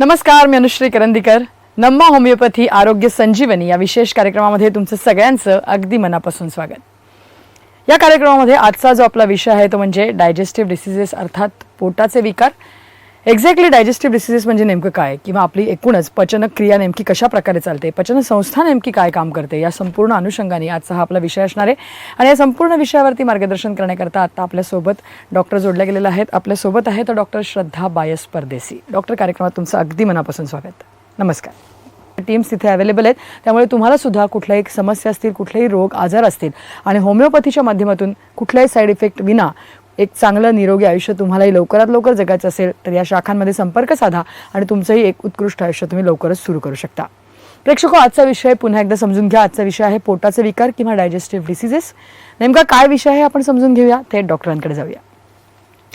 नमस्कार मी अनुश्री करंदीकर. नम्मा होमिओपॅथी आरोग्य संजीवनी या विशेष कार्यक्रमामध्ये तुमचं सगळ्यांचं अगदी मनापासून स्वागत. या कार्यक्रमामध्ये आजचा जो आपला विषय आहे तो म्हणजे डायजेस्टिव्ह डिसिजेस अर्थात पोटाचे विकार एक्झॅक्टली डायजेस्टिव्ह डिसिजेस म्हणजे नेमकं काय? किंवा आपली एकूणच पचन क्रिया नेमकी कशा प्रकारे चालते? पचन संस्था नेमकी काय काम करते? या संपूर्ण अनुषंगाने आजचा हा आपला विषय असणार आहे. आणि या संपूर्ण विषयावरती मार्गदर्शन करण्याकरता आता आपल्यासोबत डॉक्टर जोडल्या गेलेले आहेत. आपल्यासोबत आहे तर डॉक्टर श्रद्धा बायस परदेसी डॉक्टर कार्यक्रमात तुमचं अगदी मनापासून स्वागत. नमस्कार. टीम्स तिथे अवेलेबल आहेत. त्यामुळे तुम्हाला सुद्धा कुठल्याही समस्या असतील कुठलेही रोग आजार असतील आणि होमिओपॅथीच्या माध्यमातून कुठल्याही साईड इफेक्ट विना एक चांगलं निरोगी आयुष्य तुम्हालाही लवकरात लवकर जगायचं असेल तर या शाखांमध्ये संपर्क साधा आणि तुमचंही एक उत्कृष्ट आयुष्य तुम्ही लवकरच सुरू करू शकता. प्रेक्षको आजचा विषय पुन्हा एकदा समजून घ्या. आजचा विषय आहे पोटाचे विकार किंवा डायजेस्टिव्ह डिसिजेस. नेमका काय विषय आहे आपण समजून घेऊया. थेट डॉक्टरांकडे जाऊया.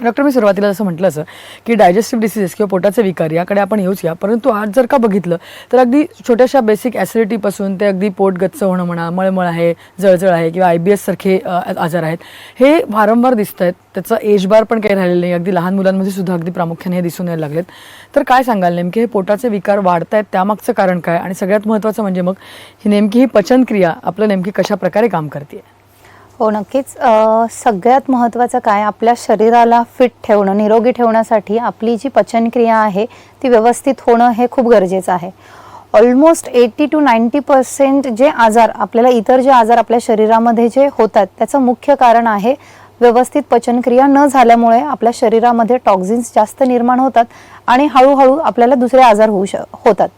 डॉक्टर मी सुरुवातीला जसं म्हटलं असं की डायजेस्टिव्ह डिसिजेस किंवा पोटाचे विकार याकडे आपण येऊच या. परंतु आज जर का बघितलं तर अगदी छोट्याशा बेसिक ॲसिडिटीपासून ते अगदी पोट गच्च होणं म्हणा मळमळ आहे जळजळ आहे किंवा आय बी एस सारखे आजार आहेत हे वारंवार दिसत आहेत त्याचं एज बार पण काही राहिलेलं नाही. अगदी लहान मुलांमध्ये सुद्धा अगदी प्रामुख्याने हे दिसून यायला लागलेत. तर काय सांगाल नेमके? हे पोटाचे विकार वाढत आहेत त्यामागचं कारण काय? आणि सगळ्यात महत्त्वाचं म्हणजे मग ही नेमकी ही पचनक्रिया आपलं नेमकी कशा प्रकारे काम करते हो नक्कीच. सगळ्यात महत्त्वाचं काय? आपल्या शरीराला फिट ठेवणं निरोगी ठेवण्यासाठी आपली जी पचनक्रिया आहे ती व्यवस्थित होणं हे खूप गरजेचं आहे. Almost eighty two ninety percent जे आजार आपल्याला इतर जे आजार आपल्या शरीरामध्ये जे होतात त्याचं मुख्य कारण आहे व्यवस्थित पचनक्रिया न झाल्यामुळे आपल्या शरीरामध्ये टॉक्झिन्स जास्त निर्माण होतात आणि हळूहळू आपल्याला दुसरे आजार होऊ श होतात.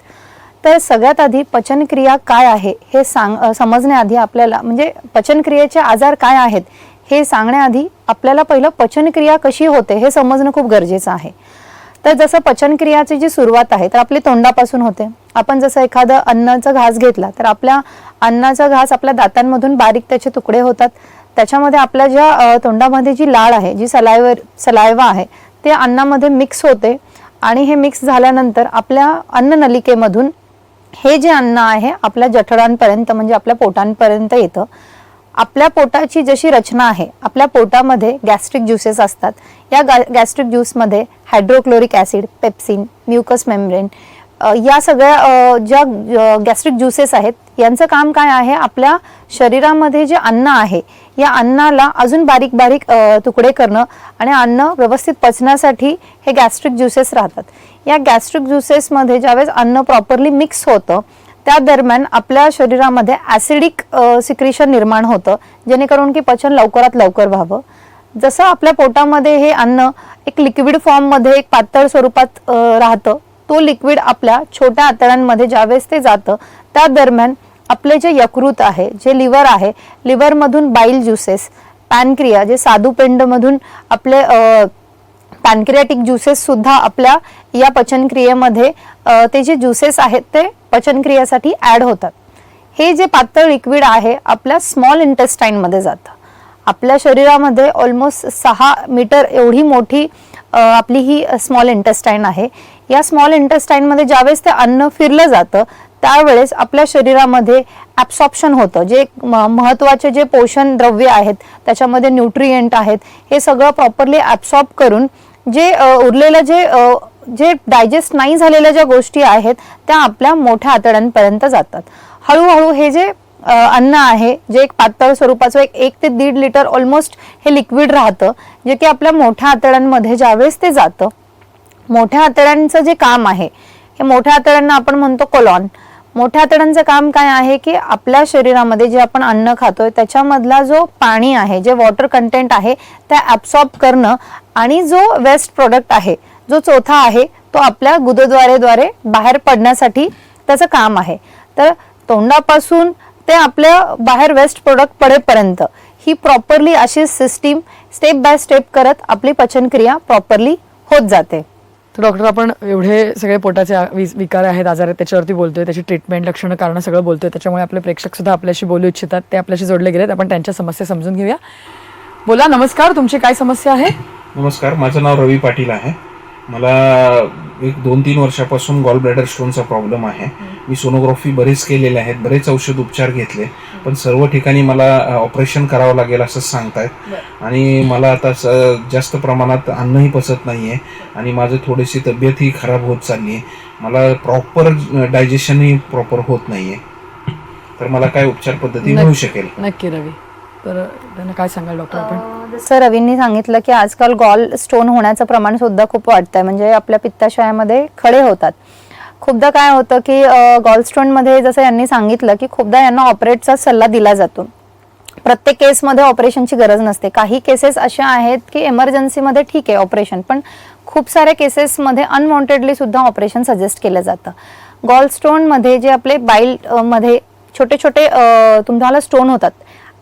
तर सगळ्यात आधी पचनक्रिया काय आहे हे सांग समजण्याआधी आपल्याला म्हणजे पचनक्रियेचे आजार काय आहेत हे सांगण्याआधी आपल्याला पहिलं पचनक्रिया कशी होते हे समजणं खूप गरजेचं आहे. तर जसं पचनक्रियाची जी सुरुवात आहे तर आपली तोंडापासून होते. आपण जसं एखादं अन्नाचा घास घेतला तर आपल्या अन्नाचा घास आपल्या दातांमधून बारीक त्याचे तुकडे होतात. त्याच्यामध्ये आपल्या ज्या तोंडामध्ये जी लाळ आहे जी सलायवर सलायवा आहे ते अन्नामध्ये मिक्स होते. आणि हे मिक्स झाल्यानंतर आपल्या अन्ननलिकेमधून हे जे अन्न आहे आपल्या जठरांपर्यंत म्हणजे आपल्या पोटांपर्यंत येतं. आपल्या पोटाची जशी रचना आहे आपल्या पोटामध्ये गॅस्ट्रिक ज्युसेस असतात. या gastric ज्यूसमध्ये hydrochloric acid pepsin mucus membrane या सगळ्या ज्या गॅस्ट्रिक ज्युसेस आहेत यांचं काम काय आहे? आपल्या शरीरामध्ये जे अन्न आहे या अन्नाला अजून बारीक बारीक तुकडे करणं आणि अन्न व्यवस्थित पचण्यासाठी हे गॅस्ट्रिक ज्युसेस राहतात. या गॅस्ट्रिक ज्युसेसमध्ये ज्यावेळेस अन्न प्रॉपरली मिक्स होतं त्या दरम्यान आपल्या शरीरामध्ये ॲसिडिक सिक्रिशन निर्माण होतं जेणेकरून की पचन लवकरात लवकर व्हावं. जसं आपल्या पोटामध्ये हे अन्न एक लिक्विड फॉर्ममध्ये एक पातळ स्वरूपात राहतं तो लिक्विड आपल्या छोट्या आतड्यांमध्ये ज्यावेळेस ते जातं त्या दरम्यान आपले जे यकृत आहे जे लिव्हर आहे लिव्हरमधून बाईल ज्युसेस पॅनक्रिया जे साधूपिंडमधून आपले पॅनक्रियाटिक ज्युसेस सुद्धा आपल्या या पचनक्रियेमध्ये ते जे ज्युसेस आहेत ते पचनक्रियेसाठी ॲड होतात. हे जे पातळ लिक्विड आहे आपल्या स्मॉल इंटेस्टाईनमध्ये जातं. आपल्या शरीरामध्ये ऑलमोस्ट सहा मीटर एवढी मोठी आपली ही स्मॉल इंटेस्टाईन आहे. या स्मॉल इंटेस्टाईनमध्ये ज्यावेळेस ते अन्न फिरलं जातं त्यावेळेस आपल्या शरीरामध्ये ॲब्सॉप्शन होतं. जे महत्त्वाचे जे पोषण द्रव्य आहेत त्याच्यामध्ये न्यूट्रिएंट आहेत हे सगळं प्रॉपरली ॲब्सॉर्ब करून जे उरलेलं जे जे डायजेस्ट नाही झालेल्या ज्या गोष्टी आहेत त्या आपल्या मोठ्या आतड्यांपर्यंत जातात. हळूहळू हे जे अन्न आहे जे एक पातळ स्वरूपाचं एक एक ते दीड लिटर ऑलमोस्ट हे लिक्विड राहतं जे की आपल्या मोठ्या आतड्यांमध्ये ज्यावेळेस ते जातं मोठ्या आतड्यांचं जे काम आहे हे मोठ्या आतड्यांना आपण म्हणतो कोलॉन. मोठ्या आतड्यांचं काम काय आहे की आपल्या शरीरामध्ये जे आपण अन्न खातोय त्याच्यामधला जो पाणी आहे जे वॉटर कंटेंट आहे त्या ॲब्सॉर्ब करणं आणि जो वेस्ट प्रोडक्ट आहे जो चौथा आहे तो आपल्या गुदद्वारेद्वारे बाहेर पडण्यासाठी त्याचं काम आहे. तर तोंडापासून ते आपल्या बाहेर वेस्ट प्रोडक्ट पडेपर्यंत ही प्रॉपरली अशी सिस्टीम स्टेप बाय स्टेप करत आपली पचनक्रिया प्रॉपरली होत जाते. तर डॉक्टर आपण एवढे सगळे पोटाचे विकार आहेत आजार आहेत त्याच्यावरती बोलतोय त्याची ट्रीटमेंट लक्षणं कारणं सगळं बोलतोय त्याच्यामुळे आपले प्रेक्षक सुद्धा आपल्याशी बोलू इच्छितात ते आपल्याशी जोडले गेलेत. आपण त्यांच्या समस्या समजून घेऊया. बोला नमस्कार तुमची काय समस्या आहे? नमस्कार माझं नाव रवी पाटील आहे. मला एक दोन तीन वर्षापासून गॉल ब्लॅडर स्टोनचा प्रॉब्लेम आहे. मी सोनोग्राफी बरेच केलेले आहेत बरेच औषध उपचार घेतले पण सर्व ठिकाणी मला ऑपरेशन करावं लागेल असं सांगतायत. आणि मला आता जास्त प्रमाणात अन्नही पचत नाही आहे आणि माझं थोडीशी तब्येतही खराब होत चालली आहे मला प्रॉपर डायजेशनही प्रॉपर होत नाही आहे तर मला काय उपचार पद्धती मिळू शकेल? नक्की रवी. तर त्यांना काय सांगाल डॉक्टर आपण? जसं रवींनी सांगितलं की आजकाल गॉल स्टोन होण्याचं प्रमाण सुद्धा खूप वाढतंय. म्हणजे आपल्या पित्ताशयामध्ये खडे होतात. खूपदा काय होतं की गॉल स्टोनमध्ये जसं यांनी सांगितलं की खूपदा यांना ऑपरेटचा सल्ला दिला जातो. प्रत्येक केसमध्ये ऑपरेशनची गरज नसते. काही केसेस अशा आहेत की एमर्जन्सीमध्ये ठीक आहे ऑपरेशन पण खूप साऱ्या केसेसमध्ये अनवॉन्टेडली सुद्धा ऑपरेशन सजेस्ट केलं जातं. गॉल स्टोनमध्ये जे आपले बाईल अ, मध्ये छोटे छोटे अ, तुम्हाला स्टोन होतात.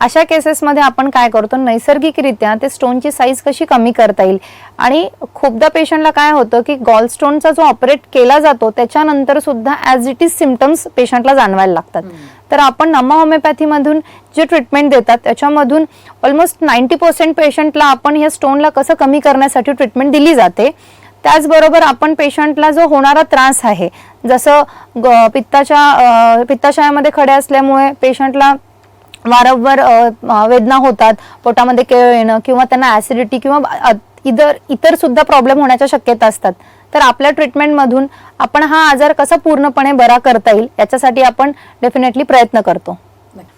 अशा केसेसमध्ये आपण काय करतो? नैसर्गिकरित्या ते स्टोनची साईज कशी कमी करता येईल? आणि खूपदा पेशंटला काय होतं की गॉल स्टोनचा जो ऑपरेट केला जातो त्याच्यानंतर सुद्धा ॲज इट इज सिमटम्स पेशंटला जाणवायला लागतात. तर आपण नमा होमिओपॅथीमधून जे ट्रीटमेंट देतात त्याच्यामधून ऑलमोस्ट नाईन्टी पर्सेंट पेशंटला आपण या स्टोनला कसं कमी करण्यासाठी ट्रीटमेंट दिली जाते? त्याचबरोबर आपण पेशंटला जो होणारा त्रास आहे जसं पित्ताच्या पित्ताशयामध्ये खडे असल्यामुळे पेशंटला वारंवार वेदना होतात पोटामध्ये केळ येणं किंवा त्यांना ऍसिडिटी किंवा इतर इतर सुद्धा प्रॉब्लेम होण्याच्या शक्यता असतात. तर आपल्या ट्रीटमेंटमधून आपण हा आजार कसा पूर्णपणे बरा करता येईल याच्यासाठी आपण डेफिनेटली प्रयत्न करतो.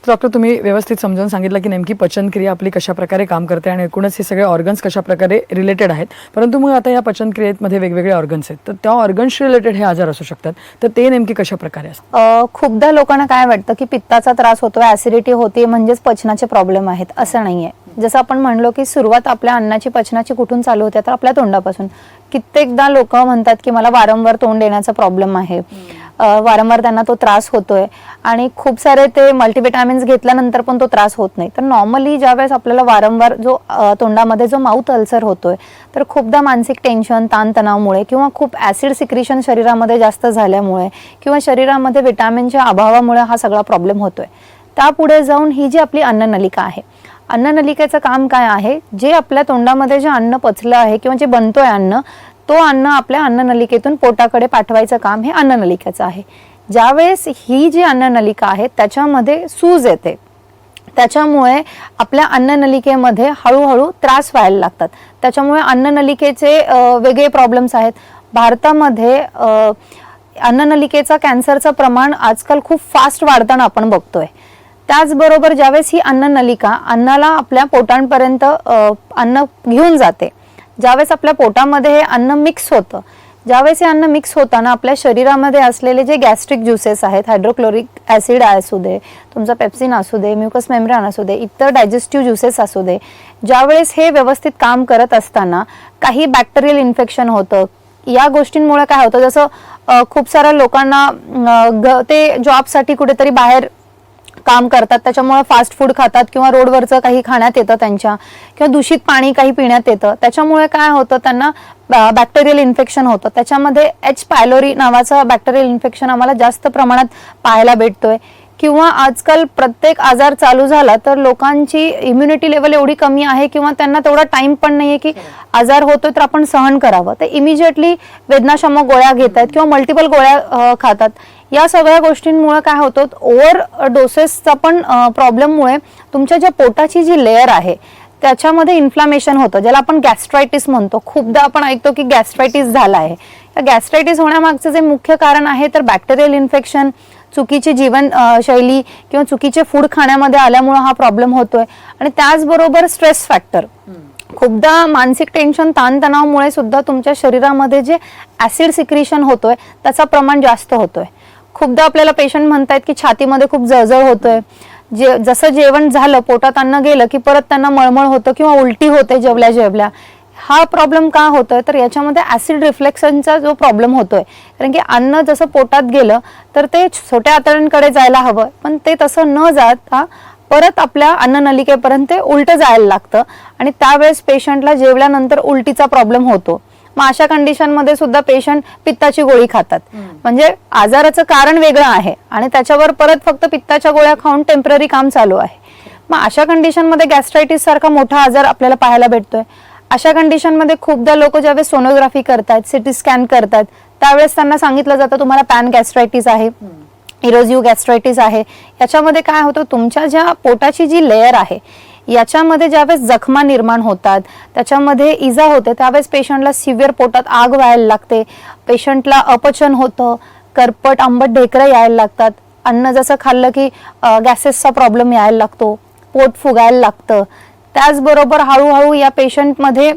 डॉक्टर तुम्ही व्यवस्थित समजावून सांगितलं की नेमकी पचनक्रिया आपली कशा प्रकारे काम करते आणि एकूणच हे सगळे ऑर्गन्स कशा प्रकारे रिलेटेड आहेत. परंतु मग आता या पचनक्रियेमध्ये वेगवेगळे ऑर्गन्स आहेत. तर त्या ऑर्गन्सशी रिलेटेड हे आजार असू शकतात. तर ते नेमके कशा प्रकारे असतात खूपदा लोकांना काय वाटतं की पित्ताचा त्रास होतो ऍसिडिटी होते म्हणजेच पचनाचे प्रॉब्लेम आहेत असं नाहीये. जसं आपण म्हणलो की सुरुवात आपल्या अन्नाची पचनाची कुठून चालू होते तर आपल्या तोंडापासून. कित्येकदा लोक म्हणतात की मला वारंवार तोंड येण्याचा प्रॉब्लेम आहे. वारंवार त्यांना तो त्रास होतोय. आणि खूप सारे ते मल्टीविटॅमिन्स घेतल्यानंतर पण तो त्रास होत नाही. तर नॉर्मली ज्यावेळेस आपल्याला वारंवार जो तोंडामध्ये जो माउथ अल्सर होतोय तर खूपदा मानसिक टेन्शन ताणतणावमुळे किंवा खूप ऍसिड सिक्रिशन शरीरामध्ये जास्त झाल्यामुळे किंवा शरीरामध्ये विटॅमिनच्या अभावामुळे हा सगळा प्रॉब्लेम होतोय. त्यापुढे जाऊन ही जी आपली अन्ननलिका आहे अन्ननलिकेचं काम काय आहे? जे आपल्या तोंडामध्ये जे अन्न पचलं आहे किंवा जे बनतोय अन्न तो अन्न आपल्या अन्ननलिकेतून पोटाकडे पाठवायचं काम हे अन्ननलिकेचं आहे. ज्यावेळेस ही जी अन्ननलिका आहे त्याच्यामध्ये सूज येते. त्याच्यामुळे आपल्या अन्ननलिकेमध्ये हळूहळू त्रास व्हायला लागतात. त्याच्यामुळे अन्ननलिकेचे वेगळे प्रॉब्लेम्स आहेत. भारतामध्ये अन्ननलिकेचा कॅन्सरचं प्रमाण आजकाल खूप फास्ट वाढताना आपण बघतोय. त्याचबरोबर ज्यावेळेस ही अन्ननलिका अन्नाला आपल्या पोटांपर्यंत अन्न घेऊन जाते ज्यावेळेस आपल्या पोटामध्ये हे अन्न मिक्स होतं ज्यावेळेस हे अन्न मिक्स होताना आपल्या शरीरामध्ये असलेले जे गॅस्ट्रिक ज्युसेस आहेत हायड्रोक्लोरिक ॲसिड असू दे तुमचा पेप्सिन असू दे म्युकस मेम्ब्रेन असू दे इतर डायजेस्टिव्ह ज्युसेस असू दे ज्यावेळेस हे व्यवस्थित काम करत असताना काही बॅक्टेरियल इन्फेक्शन होतं. या गोष्टींमुळे काय होतं जसं खूप साऱ्या लोकांना ग- ते जॉबसाठी कुठेतरी बाहेर काम करतात त्याच्यामुळे फास्ट फूड खातात किंवा रोडवरचं काही खाण्यात येतं त्यांच्या किंवा दूषित पाणी काही पिण्यात येतं. त्याच्यामुळे काय होतं त्यांना बॅक्टेरियल इन्फेक्शन होतं. त्याच्यामध्ये एच पायलोरी नावाचं बॅक्टेरियल इन्फेक्शन आम्हाला जास्त प्रमाणात पाहायला भेटतोय. किंवा आजकाल प्रत्येक आजार चालू झाला तर लोकांची इम्युनिटी लेवल एवढी कमी आहे किंवा त्यांना तेवढा टाइम पण नाहीये की आजार होतोय तर आपण सहन करावं. ते इमिजिएटली वेदनाशामक गोळ्या घेत आहेत किंवा मल्टिपल गोळ्या खातात. या सगळ्या गोष्टींमुळे काय होतं ओव्हर डोसेसचा पण प्रॉब्लेममुळे तुमच्या ज्या पोटाची जी लेअर आहे त्याच्यामध्ये इन्फ्लामेशन होतं ज्याला आपण गॅस्ट्रायटिस म्हणतो. खूपदा आपण ऐकतो की गॅस्ट्रायटिस झाला आहे. या गॅस्ट्रायटिस होण्यामागचं जे मुख्य कारण आहे तर बॅक्टेरियल इन्फेक्शन चुकीची जीवन शैली किंवा चुकीचे फूड खाण्यामध्ये आल्यामुळे हा प्रॉब्लेम होतोय. आणि त्याचबरोबर स्ट्रेस फॅक्टर. खूपदा मानसिक टेन्शन ताणतणावमुळे सुद्धा तुमच्या शरीरामध्ये जे ऍसिड सिक्रिशन होतोय त्याचा प्रमाण जास्त होतोय. खूपदा आपल्याला पेशंट म्हणतायत की छातीमध्ये खूप जळजळ होतोय. जे जसं जेवण झालं पोटात अन्न गेलं की परत त्यांना मळमळ होतं किंवा उलटी होते जेवल्या जेवल्या. हा प्रॉब्लेम का होतोय? तर याच्यामध्ये ऍसिड रिफ्लेक्शनचा जो प्रॉब्लेम होतोय. कारण की अन्न जसं पोटात गेलं तर ते छोट्या आतड्यांकडे जायला हवं. पण ते तसं न जाता परत आपल्या अन्ननलिकेपर्यंत ते उलटं जायला लागतं. आणि त्यावेळेस पेशंटला जेवल्यानंतर उलटीचा प्रॉब्लेम होतो. मग अशा कंडिशनमध्ये सुद्धा पेशंट पित्ताची गोळी खातात. म्हणजे आजाराचं कारण वेगळं आहे आणि त्याच्यावर परत फक्त पित्ताच्या गोळ्या खाऊन टेंपररी काम चालू आहे. मग अशा कंडिशनमध्ये गॅस्ट्रायटिस सारखा मोठा आजार आपल्याला पाहायला भेटतोय. अशा कंडिशनमध्ये खूपदा लोक ज्यावेळेस सोनोग्राफी करतात सिटी स्कॅन करतात त्यावेळेस त्यांना सांगितलं जातं तुम्हाला पॅन गॅस्ट्रायटिस आहे इरोजिव्ह गॅस्ट्रायटिस आहे. याच्यामध्ये काय होतं तुमच्या ज्या पोटाची जी लेअर आहे याच्यामध्ये ज्यावेळेस जखमा निर्माण होतात त्याच्यामध्ये इजा होते त्यावेळेस पेशंटला सिव्हिअर पोटात आग व्हायला लागते पेशंटला अपचन होतं करपट आंबट ढेकरं यायला लागतात अन्न जसं खाल्लं की गॅसेसचा प्रॉब्लेम यायला लागतो पोट फुगायला लागतं. त्याचबरोबर हळूहळू या पेशंटमध्ये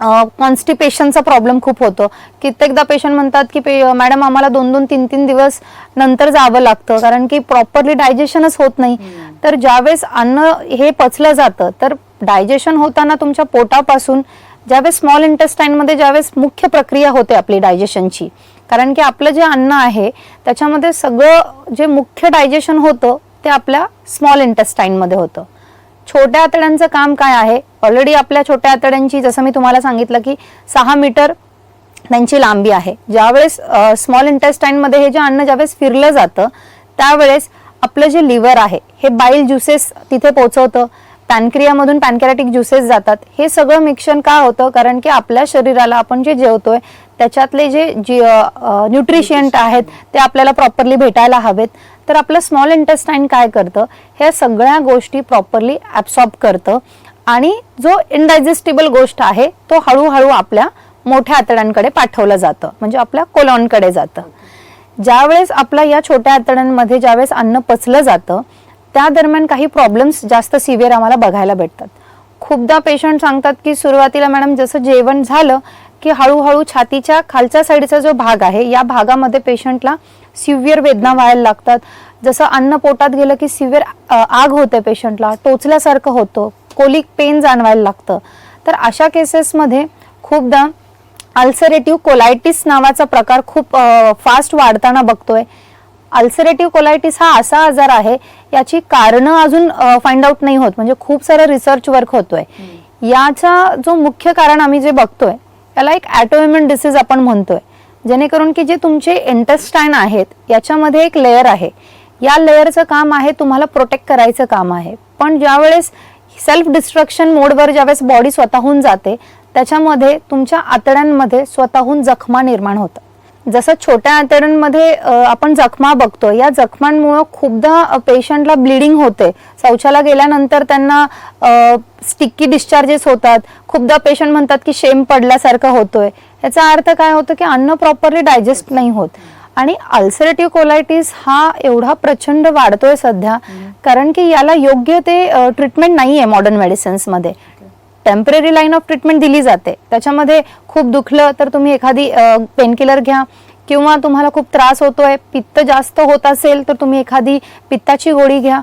कॉन्स्टिपेशनचा प्रॉब्लेम खूप होतो. कित्येकदा पेशंट म्हणतात की पे मॅडम आम्हाला दोन दोन तीन तीन दिवस नंतर जावं लागतं कारण की प्रॉपरली डायजेशनच होत नाही. तर ज्यावेळेस अन्न हे पचलं जातं तर डायजेशन होताना तुमच्या पोटापासून ज्यावेळेस स्मॉल इंटेस्टाईनमध्ये ज्यावेळेस मुख्य प्रक्रिया होते आपली डायजेशनची कारण की आपलं जे अन्न आहे त्याच्यामध्ये सगळं जे मुख्य डायजेशन होतं ते आपल्या स्मॉल इंटेस्टाईनमध्ये होतं. छोट्या आतड्यांचं काम काय आहे? ऑलरेडी आपल्या छोट्या आतड्यांची जसं मी तुम्हाला सांगितलं की सहा मीटर त्यांची लांबी आहे. ज्यावेळेस स्मॉल इंटेस्टाईनमध्ये हे जे अन्न ज्यावेळेस फिरलं जातं त्यावेळेस आपलं जे लिव्हर आहे हे बाईल ज्युसेस तिथे पोचवतं. पॅनक्रियामधून पॅनकॅरेटिक ज्युसेस जातात. हे सगळं मिक्शन का होतं? कारण की आपल्या शरीराला आपण जे जेवतोय त्याच्यातले जे न्यूट्रिशियंट आहेत ते आपल्याला प्रॉपरली भेटायला हवेत. तर आपलं स्मॉल इंटेस्टाईन काय करतं? ह्या सगळ्या गोष्टी प्रॉपरली ॲब्सॉर्ब करतं. आणि जो इनडायजेस्टेबल गोष्ट आहे तो हळूहळू आपल्या मोठ्या आतड्यांकडे पाठवलं जातं. म्हणजे आपल्या कोलॉनकडे जातं. ज्यावेळेस आपल्या या छोट्या आतड्यांमध्ये ज्यावेळेस अन्न पचलं जातं त्या दरम्यान काही प्रॉब्लेम्स जास्त सिव्हिअर आम्हाला बघायला भेटतात. खूपदा पेशंट सांगतात की सुरुवातीला मॅडम जसं जेवण झालं की हळूहळू छातीच्या खालच्या साईडचा जो भाग आहे या भागामध्ये पेशंटला सिव्हिअर वेदना व्हायला लागतात. जसं अन्न पोटात गेलं की सिव्हिअर आग होते पेशंटला टोचल्यासारखं होतं कोलिक पेन जाणवायला लागतं. तर अशा केसेसमध्ये खूपदा अल्सरेटिव्ह कोलायटिस नावाचा प्रकार खूप फास्ट वाढताना बघतोय. अल्सरेटिव्ह कोलायटिस हा असा आजार आहे याची कारणं अजून फाइंड आउट नाही होत. म्हणजे खूप सारं रिसर्च वर्क होतोय. याचा जो मुख्य कारण आम्ही जे बघतोय त्याला एक ॲटोइम्युन डिसीज आपण म्हणतोय. जेणेकरून की जे तुमचे इंटेस्टाईन आहेत याच्यामध्ये एक लेअर आहे. या लेअरचं काम आहे तुम्हाला प्रोटेक्ट करायचं काम आहे. पण ज्यावेळेस सेल्फ डिस्ट्रक्शन मोडवर ज्यावेळेस बॉडी स्वतःहून जाते त्याच्यामध्ये तुमच्या आतड्यांमध्ये स्वतःहून जखमा निर्माण होतात. जसं छोट्या आतड्यांमध्ये आपण जखमा बघतो या जखमांमुळे खूपदा पेशंटला ब्लिडिंग होते. शौचाला गेल्यानंतर त्यांना स्टिक्की डिस्चार्जेस होतात. खूपदा पेशंट म्हणतात की शेम पडल्यासारखं होतोय. याचा अर्थ काय होतं की अन्न प्रॉपरली डायजेस्ट नाही होत. आणि अल्सरेटिव्ह कोलायटिस हा एवढा प्रचंड वाढतोय सध्या कारण की याला योग्य ते ट्रीटमेंट नाही आहे मॉडर्न मेडिसिन्समध्ये टेंपररी लाईन ऑफ ट्रीटमेंट दिली जाते. त्याच्यामध्ये खूप दुखलं तर तुम्ही एखादी पेनकिलर घ्या किंवा तुम्हाला खूप त्रास होतोय पित्त जास्त होत असेल तर तुम्ही एखादी पित्ताची गोळी घ्या.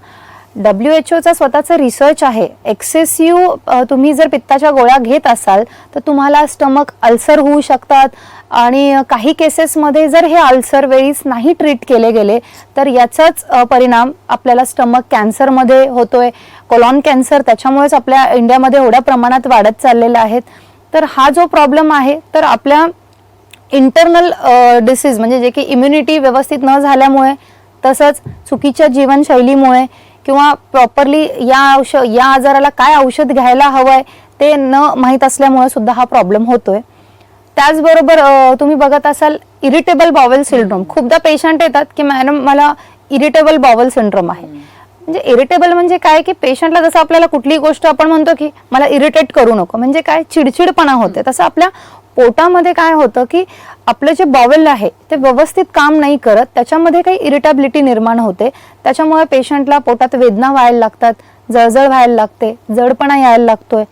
डब्ल्यू एच ओचा स्वतःचा रिसर्च आहे. एक्सेसिव्ह तुम्ही जर पित्ताच्या गोळ्या घेत असाल तर तुम्हाला स्टमक अल्सर होऊ शकतात. आणि काही केसेसमध्ये जर हे अल्सर वेळीच नाही ट्रीट केले गेले तर याचाच परिणाम आपल्याला स्टमक कॅन्सरमध्ये होतोय. कोलॉन कॅन्सर त्याच्यामुळेच आपल्या इंडियामध्ये एवढ्या प्रमाणात वाढत चाललेला आहेत. तर हा जो प्रॉब्लेम आहे तर आपल्या इंटरनल डिसीज म्हणजे जे की इम्युनिटी व्यवस्थित न झाल्यामुळे तसंच चुकीच्या जीवनशैलीमुळे किंवा प्रॉपरली या औषध या आजाराला काय औषध घ्यायला हवंय ते न माहीत असल्यामुळे सुद्धा हा प्रॉब्लेम होतोय. त्याचबरोबर तुम्ही बघत असाल इरिटेबल बॉवेल सिंड्रोम खूपदा पेशंट येतात की मॅडम मला इरिटेबल बॉवेल सिंड्रोम आहे. म्हणजे इरिटेबल म्हणजे काय? की पेशंटला जसं आपल्याला कुठलीही गोष्ट आपण म्हणतो की मला इरिटेट करू नको. म्हणजे काय? चिडचिडपणा होते तसं आपल्या पोटामध्ये काय होतं की आपलं जे बॉवेल आहे ते व्यवस्थित काम नाही करत त्याच्यामध्ये काही इरिटेबिलिटी निर्माण होते. त्याच्यामुळे पेशंटला पोटात वेदना व्हायला लागतात जळजळ व्हायला लागते जडपणा यायला लागतोय.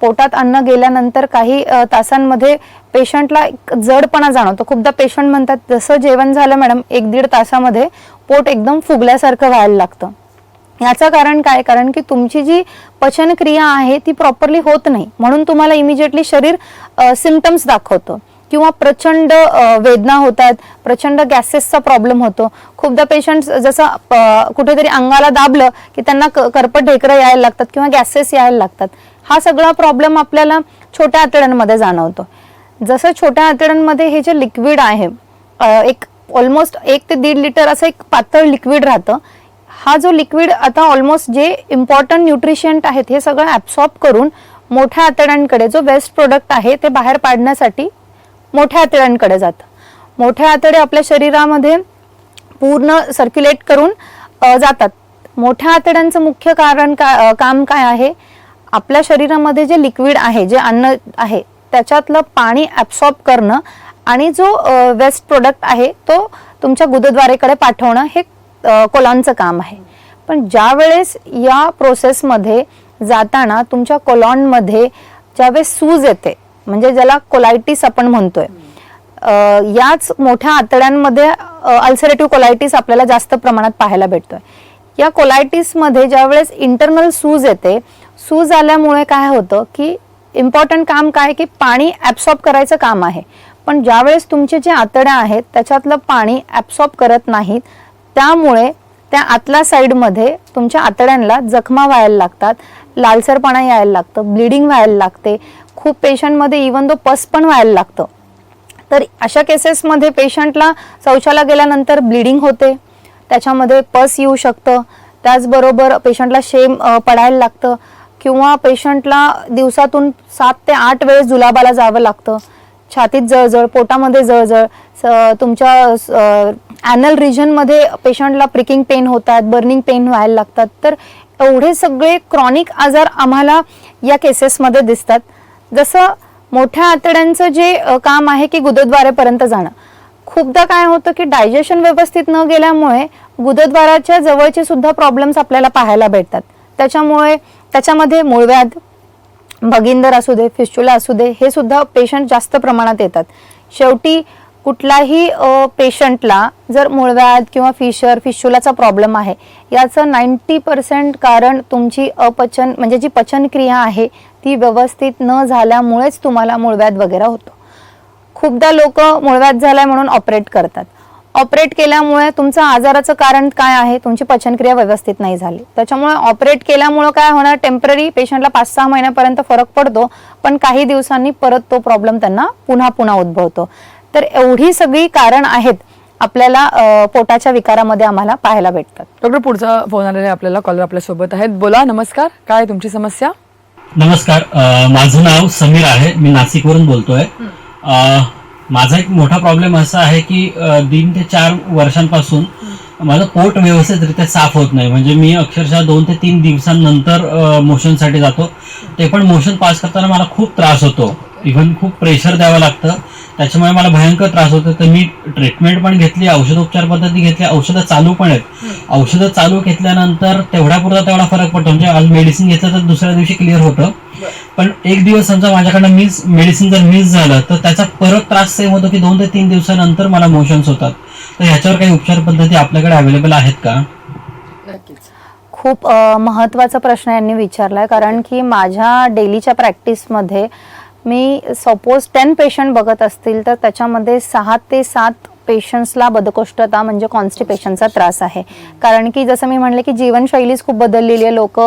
पोटात अन्न गेल्यानंतर काही तासांमध्ये पेशंटला एक जडपणा जाणवतो. खूपदा पेशंट म्हणतात जसं जेवण झालं मॅडम एक दीड तासामध्ये पोट एकदम फुगल्यासारखं व्हायला लागतं. याचं कारण काय? कारण की तुमची जी पचनक्रिया आहे ती प्रॉपरली होत नाही. म्हणून तुम्हाला इमिजिएटली शरीर सिमटम्स दाखवतं. किंवा प्रचंड वेदना होतात प्रचंड गॅसेसचा प्रॉब्लेम होतो. खूपदा पेशंट जसं कुठेतरी अंगाला दाबलं की त्यांना क- करपट ढेकरं यायला लागतात किंवा गॅसेस यायला लागतात. हा सगळा प्रॉब्लेम आपल्याला छोट्या आतड्यांमध्ये जाणवतो. जसं छोट्या आतड्यांमध्ये हे जे लिक्विड आहे एक ऑलमोस्ट एक ते दीड लिटर असं एक पातळ लिक्विड राहतं. हा जो लिक्विड आता ऑलमोस्ट जे इम्पॉर्टंट न्यूट्रिशियंट आहेत हे सगळं ॲब्सॉर्ब करून मोठ्या आतड्यांकडे जो वेस्ट प्रोडक्ट आहे ते बाहेर पाडण्यासाठी मोठ्या आतड्यांकडे जातं. मोठ्या आतडे आपल्या शरीरामध्ये पूर्ण सर्क्युलेट करून जातात. मोठ्या आतड्यांचं मुख्य कारण का काम काय आहे? आपल्या शरीरामध्ये जे लिक्विड आहे जे अन्न आहे त्याच्यातलं पाणी ॲब्सॉर्ब करणं आणि जो वेस्ट प्रोडक्ट आहे तो तुमच्या गुदद्वारेकडे पाठवणं हे कोलॉनचं काम आहे. पण ज्या वेळेस या प्रोसेसमध्ये जाताना तुमच्या कोलॉनमध्ये ज्यावेळेस सूज येते म्हणजे ज्याला कोलायटिस आपण म्हणतोय याच मोठ्या आतड्यांमध्ये अल्सरेटिव्ह कोलायटिस आपल्याला जास्त प्रमाणात पाहायला भेटतोय. या कोलायटिसमध्ये ज्यावेळेस इंटरनल सूज येते सूज आल्यामुळे काय होतं की इम्पॉर्टंट काम काय की पाणी ॲब्सॉर्ब करायचं काम आहे. पण ज्यावेळेस तुमचे जे आतड्या आहेत त्याच्यातलं पाणी ॲब्सॉर्ब करत नाहीत त्यामुळे त्या आतल्या साईडमध्ये तुमच्या आतड्यांना जखमा व्हायला लागतात लालसरपणा यायला लागतं ब्लिडिंग व्हायला लागते खूप पेशंटमध्ये इवन दो पस पण व्हायला लागतं. तर अशा केसेसमध्ये पेशंटला शौचाला गेल्यानंतर ब्लिडिंग होते त्याच्यामध्ये पस येऊ शकतं त्याचबरोबर पेशंटला शेम पडायला लागतं किंवा पेशंटला दिवसातून सात ते आठ वेळेस जुलाबाला जावं लागतं छातीत जळजळ पोटामध्ये जळजळ स- तुमच्या ॲनल रिजनमध्ये पेशंटला प्रिकिंग पेन होतात बर्निंग पेन व्हायला लागतात. तर एवढे सगळे क्रॉनिक आजार आम्हाला या केसेसमध्ये दिसतात. जसं मोठ्या आतड्यांचं जे काम आहे की गुदद्वारेपर्यंत जाणं. खूपदा काय होतं की डायजेशन व्यवस्थित न गेल्यामुळे गुदद्वाराच्या जवळचे सुद्धा प्रॉब्लेम्स आपल्याला पाहायला भेटतात. त्याच्यामुळे त्याच्यामध्ये मूळव्याध भगिंदर असू दे फिस्चुला असू दे हे सुद्धा पेशंट जास्त प्रमाणात येतात. शेवटी कुठलाही पेशंटला जर मूळव्याध किंवा फिशर फिशुलाचा प्रॉब्लेम आहे याचं नाईन्टी पर्सेंट कारण तुमची अपचन म्हणजे जी पचनक्रिया आहे ती व्यवस्थित न झाल्यामुळेच तुम्हाला मूळव्याध वगैरे होतो. खूपदा लोक मूळव्याध झालाय म्हणून ऑपरेट करतात. ऑपरेट केल्यामुळे तुमचं आजाराचं कारण काय आहे? तुमची पचनक्रिया व्यवस्थित नाही झाली. त्याच्यामुळे ऑपरेट केल्यामुळे काय होणार? टेंपररी पेशंटला पाच सहा महिन्यापर्यंत फरक पडतो पण काही दिवसांनी परत तो प्रॉब्लेम त्यांना पुन्हा पुन्हा उद्भवतो. तर एवढी सगळी कारण आहेत आपल्याला पोटाच्या विकारामध्ये आम्हाला पाहायला भेटतात. डॉक्टर पुढचा फोन आलेला आहे आपल्याला कॉलर आपल्यासोबत आहेत. बोला नमस्कार. काय तुमची समस्या? नमस्कार. माझं नाव समीर आहे. मी नाशिकवरून बोलतोय. अ, माझा एक मोठा प्रॉब्लेम असा आहे की तीन ते चार वर्षांपासून माझं पोट व्यवस्थितरित्या साफ होत नाही. म्हणजे मी अक्षरशः दोन ते तीन दिवसांनंतर मोशनसाठी जातो. ते पण मोशन पास करताना मला खूप त्रास होतो. इव्हन खूप प्रेशर द्यावं लागतं. त्याच्यामुळे मला भयंकर त्रास होतो. तर मी ट्रीटमेंट पण घेतली औषधोपचार पद्धती घेतली औषधं चालू पण आहेत. औषधं चालू घेतल्यानंतर तेवढ्या पुरता तेवढा फरक पडतो. म्हणजे आज मेडिसिन घेतलं तर दुसऱ्या दिवशी क्लिअर होतं. पण एक दिवस समजा माझ्याकडनं मिस मेडिसिन जर मिस झालं तर त्याचा परत त्रास सेम होतो की दोन ते तीन दिवसानंतर मला मोशन्स होतात. तर ह्याच्यावर काही उपचार पद्धती आपल्याकडे अवेलेबल आहेत का? खूप अ, महत्त्वाचा प्रश्न यांनी विचारलाय. कारण की माझ्या डेलीच्या प्रॅक्टिसमध्ये मी सपोज टेन पेशंट बघत असतील तर त्याच्यामध्ये सहा ते सात पेशंट्सला बदकोष्ठता म्हणजे कॉन्स्टिपेशनचा त्रास आहे. कारण की जसं मी म्हणले की जीवनशैलीच खूप बदललेली आहे. लोक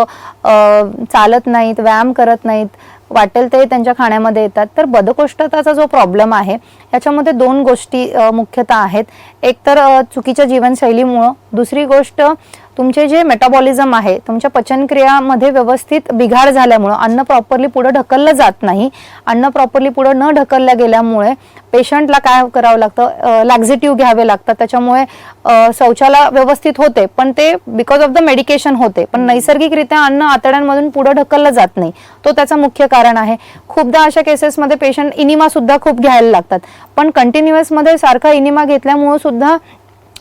चालत नाहीत व्यायाम करत नाहीत. वाटेल ते त्यांच्या खाण्यामध्ये येतात. तर बदकोष्ठताचा जो प्रॉब्लेम आहे याच्यामध्ये दोन गोष्टी मुख्यतः आहेत. एक तर चुकीच्या जीवनशैलीमुळं. दुसरी गोष्ट तुमचे जे मेटाबॉलिझम आहे तुमच्या पचनक्रियामध्ये व्यवस्थित बिघाड झाल्यामुळं अन्न प्रॉपरली पुढे ढकललं जात नाही. अन्न प्रॉपरली पुढे न ढकलल्या गेल्यामुळे पेशंटला काय करावं लागतं? लॅक्झिटिव्ह घ्यावे लागतात. त्याच्यामुळे शौचाला व्यवस्थित होते पण ते बिकॉज ऑफ द मेडिकेशन होते. पण नैसर्गिकरित्या अन्न आतड्यांमधून पुढे ढकललं जात नाही. तो त्याचं मुख्य कारण आहे. खूपदा अशा केसेसमध्ये पेशंट इनिमा सुद्धा खूप घ्यायला लागतात. पण कंटिन्युअसमध्ये सारखा इनिमा घेतल्यामुळे सुद्धा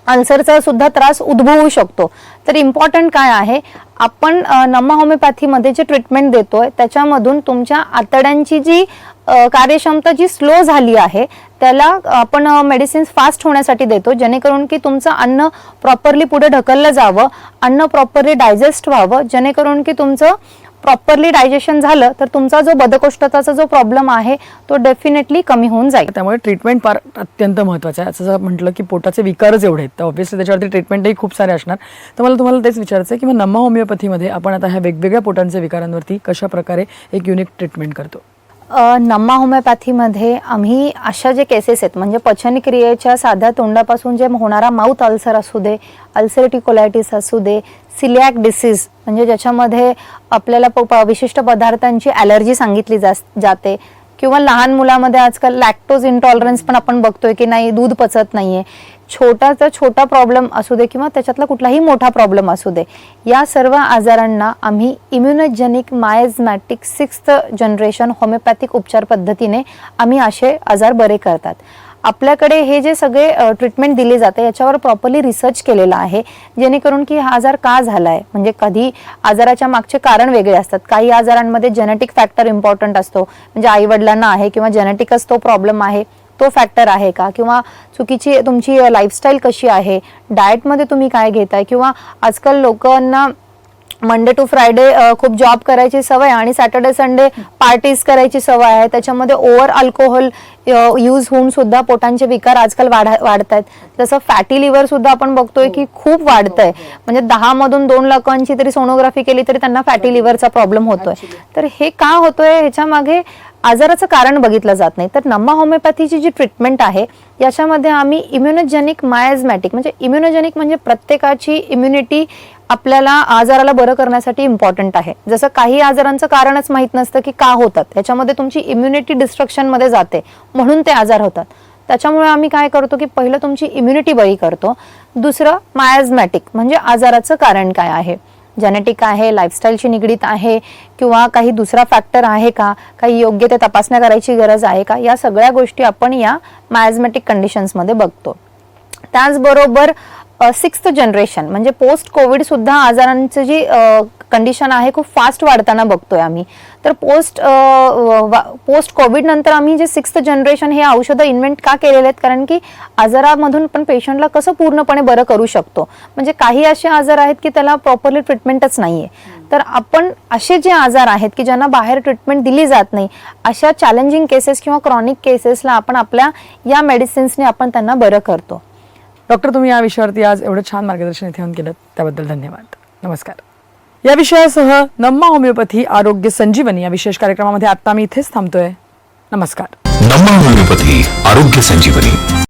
अल्सरचा सुद्धा त्रास उद्भवू शकतो. तर इम्पॉर्टंट काय आहे? आपण अ, नमा होमिओपॅथीमध्ये जे ट्रीटमेंट देतोय त्याच्यामधून तुमच्या आतड्यांची जी कार्यक्षमता जी स्लो झाली आहे त्याला आपण मेडिसिन्स फास्ट होण्यासाठी देतो जेणेकरून की तुमचं अन्न प्रॉपरली पुढे ढकललं जावं अन्न प्रॉपरली डायजेस्ट व्हावं जेणेकरून की तुमचं प्रॉपरली डायजेशन झालं तर तुमचा जो बदकोष्ठताचा जो प्रॉब्लेम आहे तो डेफिनेटली कमी होऊन जाईल. त्यामुळे ट्रीटमेंट फार अत्यंत महत्त्वाचं आहे. असं जर म्हटलं की पोटाचे विकारच एवढे आहेत तर ऑब्व्हियसली त्याच्यावरती ट्रीटमेंटही खूप सारे असणार. तर मला तुम्हाला तेच विचारायचं आहे की मग नम्मा होमिओपॅथीमध्ये आपण आता ह्या वेगवेगळ्या पोटांच्या विकारांवरती कशा प्रकारे एक युनिक ट्रीटमेंट करतो? नम्मा होमिओपॅथीमध्ये आम्ही अशा जे केसेस आहेत म्हणजे पचनक्रियेच्या साध्या तोंडापासून जे होणारा माउथ अल्सर असू दे अल्सरेटिव्ह कोलायटिस असू दे सिलियाक डिसीज म्हणजे ज्याच्यामध्ये आपल्याला प- विशिष्ट पदार्थांची ॲलर्जी सांगितली जा जाते. किंवा लहान मुलामध्ये आजकाल लॅक्टोज इंटॉलरन्स पण आपण बघतोय की नाही दूध पचत नाहीये. छोटाचा छोटा प्रॉब्लेम असू दे किंवा त्याच्यातला कुठलाही मोठा प्रॉब्लेम असू दे. या सर्व आजारांना आम्ही immunogenic miasmatic sixth generation homeopathic उपचार पद्धतीने आम्ही असे आजार बरे करतात. आपल्याकडे हे जे सगळे ट्रीटमेंट दिले जाते याच्यावर प्रॉपरली रिसर्च केलेला आहे. जेणेकरून की हा आजार का झाला आहे म्हणजे कधी आजाराच्या मागचे कारण वेगळे असतात. काही आजारांमध्ये जेनेटिक फॅक्टर इम्पॉर्टंट असतो. म्हणजे आई वडिलांना आहे किंवा जेनेटिकच तो प्रॉब्लेम आहे तो फॅक्टर आहे का? किंवा चुकीची तुमची लाईफस्टाईल कशी आहे? डाएटमध्ये तुम्ही काय घेताय? किंवा आजकाल लोकांना मंडे टू फ्रायडे खूप जॉब करायची सवय आणि सॅटर्डे संडे पार्टीज करायची सवय आहे. त्याच्यामध्ये ओव्हर अल्कोहोल यूज होऊन सुद्धा पोटांचे विकार आजकाल वाढ वाढत आहेत जसं फॅटी लिव्हर सुद्धा आपण बघतोय की खूप वाढतंय. म्हणजे दहा मधून दोन लोकांची तरी सोनोग्राफी केली तरी त्यांना फॅटी लिव्हरचा प्रॉब्लेम होतोय. तर हे का होतोय? ह्याच्या मागे आजाराचं कारण बघितलं जात नाही. तर नम्मा होमिओपॅथीची जी ट्रीटमेंट आहे याच्यामध्ये आम्ही इम्युनोजेनिक मायझमॅटिक म्हणजे इम्युनोजेनिक म्हणजे प्रत्येकाची इम्युनिटी आपल्याला आजाराला बरं करण्यासाठी इम्पॉर्टंट आहे. जसं काही आजारांचं कारणच माहीत नसतं की का होतात. त्याच्यामध्ये तुमची इम्युनिटी डिस्ट्रक्शनमध्ये जाते. म्हणून ते आजार होतात. त्याच्यामुळे आम्ही काय करतो की पहिलं तुमची इम्युनिटी बळी करतो. दुसरं मायझमॅटिक म्हणजे आजाराचं कारण काय आहे? जेनेटिक आहे लाईफस्टाईलशी निगडीत आहे किंवा काही दुसरा फॅक्टर आहे का? काही योग्य ते तपासण्या करायची गरज आहे का? या सगळ्या गोष्टी आपण या मायझमॅटिक कंडिशन्समध्ये बघतो. त्याचबरोबर सिक्स्थ जनरेशन म्हणजे पोस्ट कोविड सुद्धा आजारांचं जी कंडिशन आहे खूप फास्ट वाढताना बघतोय आम्ही. तर पोस्ट पोस्ट कोविड नंतर आम्ही जे सिक्स्थ जनरेशन हे औषधं इन्व्हेंट का केलेले आहेत? कारण की आजारामधून पण पेशंटला कसं पूर्णपणे बरं करू शकतो? म्हणजे काही असे आजार आहेत की त्याला प्रॉपरली ट्रीटमेंटच नाहीये. तर आपण असे जे आजार आहेत की ज्यांना बाहेर ट्रीटमेंट दिली जात नाही अशा चॅलेंजिंग केसेस किंवा क्रॉनिक केसेसला आपण आपल्या या मेडिसिन्सने आपण त्यांना बरं करतो. डॉक्टर तुम्ही या विषयावरती आज एवढं छान मार्गदर्शन इथे येऊन केलं त्याबद्दल धन्यवाद. नमस्कार. या विषयासह नम्मा होमिओपॅथी आरोग्य संजीवनी या विशेष कार्यक्रमामध्ये आता मी इथेच थांबतोय. नमस्कार. नम्मा होमिओपॅथी आरोग्य संजीवनी.